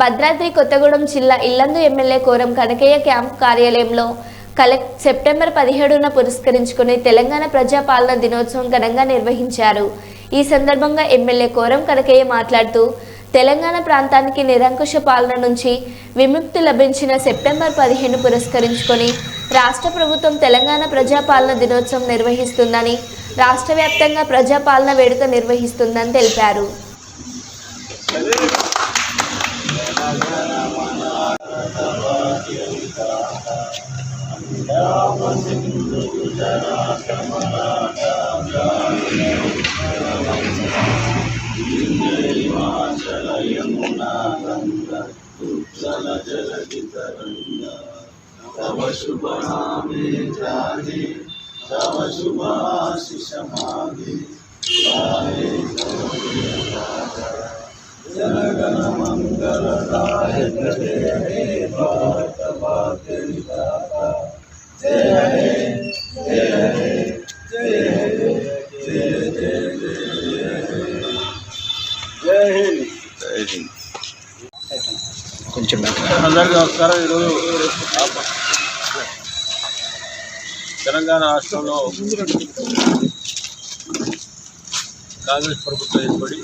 భద్రాద్రి కొత్తగూడెం జిల్లా Yellandu MLA Koram Kanakaiah camp కార్యాలయంలో collect September పదిహేడున పురస్కరించుకుని తెలంగాణ ప్రజాపాలన దినోత్సవం ఘనంగా నిర్వహించారు. ఈ సందర్భంగా ఎమ్మెల్యే కోరం కనకయ్య మాట్లాడుతూ తెలంగాణ ప్రాంతానికి నిరంకుశ పాలన నుంచి విముక్తి లభించిన సెప్టెంబర్ పదిహేను పురస్కరించుకొని రాష్ట్ర ప్రభుత్వం తెలంగాణ ప్రజాపాలన దినోత్సవం నిర్వహిస్తుందని రాష్ట్ర వ్యాప్తంగా ప్రజాపాలన వేడుక నిర్వహిస్తుందని తెలిపారు. राम सिंधु यमुना गंगा उज्जल जल तरंगा तव शुभ तव शुभ आशिष मागे सारे जन गण मंगल दायक जय हे भारत కొంచెం అందరికీ నమస్కారం. ఈరోజు తెలంగాణ రాష్ట్రంలో కాంగ్రెస్ ప్రభుత్వం ఏర్పడి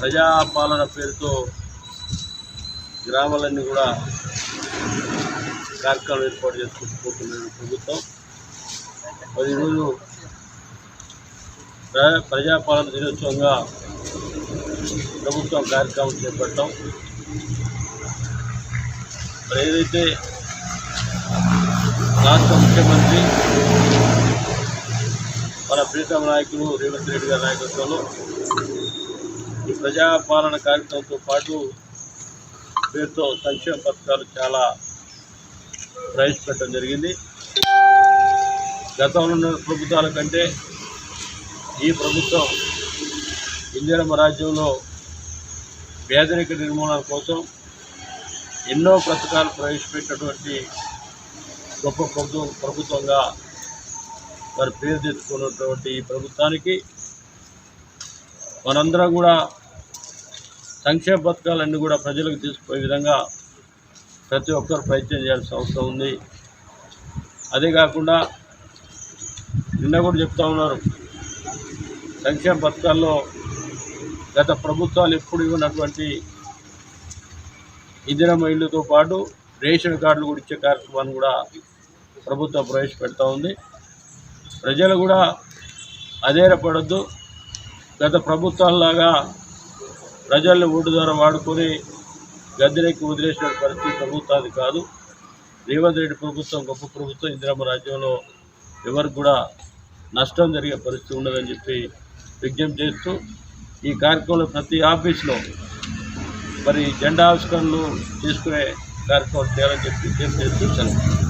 ప్రజాపాలన పేరుతో గ్రామాలన్నీ కూడా కార్యక్రమం ఏర్పాటు చేసుకుంటూ ప్రభుత్వం. మరి ఈరోజు ప్రజాపాలన దినోత్సవంగా ప్రభుత్వం కార్యక్రమం చేపట్టాం. మరి ఏదైతే రాష్ట్ర ముఖ్యమంత్రి మన ప్రీతమ నాయకులు రేవంత్ రెడ్డి గారి నాయకత్వంలో ఈ ప్రజాపాలన కార్యక్రమంతో పాటు పేరుతో సంక్షేమ పథకాలు చాలా ప్రవేశపెట్టడం జరిగింది. గతంలో ఉన్న ప్రభుత్వాల కంటే ఈ ప్రభుత్వం ఇందిరమ్మ రాజ్యంలో పేదరిక నిర్మూలన కోసం ఎన్నో పథకాలు ప్రవేశపెట్టినటువంటి గొప్ప ప్రభుత్వం ప్రభుత్వంగా మరి పేరు తెచ్చుకున్నటువంటి ఈ ప్రభుత్వానికి మనందరం కూడా సంక్షేమ పథకాలన్నీ కూడా ప్రజలకు తీసుకుపోయే విధంగా ప్రతి ఒక్కరు ప్రయత్నం చేయాల్సిన అవసరం ఉంది. అదే కాకుండా నిన్న కూడా చెప్తా ఉన్నారు. సంక్షేమ పథకాల్లో గత ప్రభుత్వాలు ఎప్పుడు ఇవ్వనటువంటి ఇందిరమ్మ ఇల్లుతో పాటు రేషన్ కార్డులు కూడా ఇచ్చే కార్యక్రమాన్ని కూడా ప్రభుత్వం ప్రవేశపెడతా ఉంది. ప్రజలు కూడా అధైర్యపడద్దు. గత ప్రభుత్వాల్లాగా ప్రజల్ని ఓటు ద్వారా వాడుకొని గద్దెనెక్కి వదిలేసిన పరిస్థితి ప్రభుత్వాది కాదు. రేవంత్ రెడ్డి ప్రభుత్వం గొప్ప ప్రభుత్వం ఇందిరమ్మ రాజ్యంలో ఎవరికి కూడా నష్టం జరిగే పరిస్థితి ఉండదని చెప్పి విజ్ఞప్తి చేస్తూ ఈ కార్యక్రమంలో ప్రతి ఆఫీస్లో మరి జెండా ఆవిష్కరణలు తీసుకునే కార్యక్రమం చేయాలని చెప్పి విజ్ఞప్తి చేస్తూ సెలవు.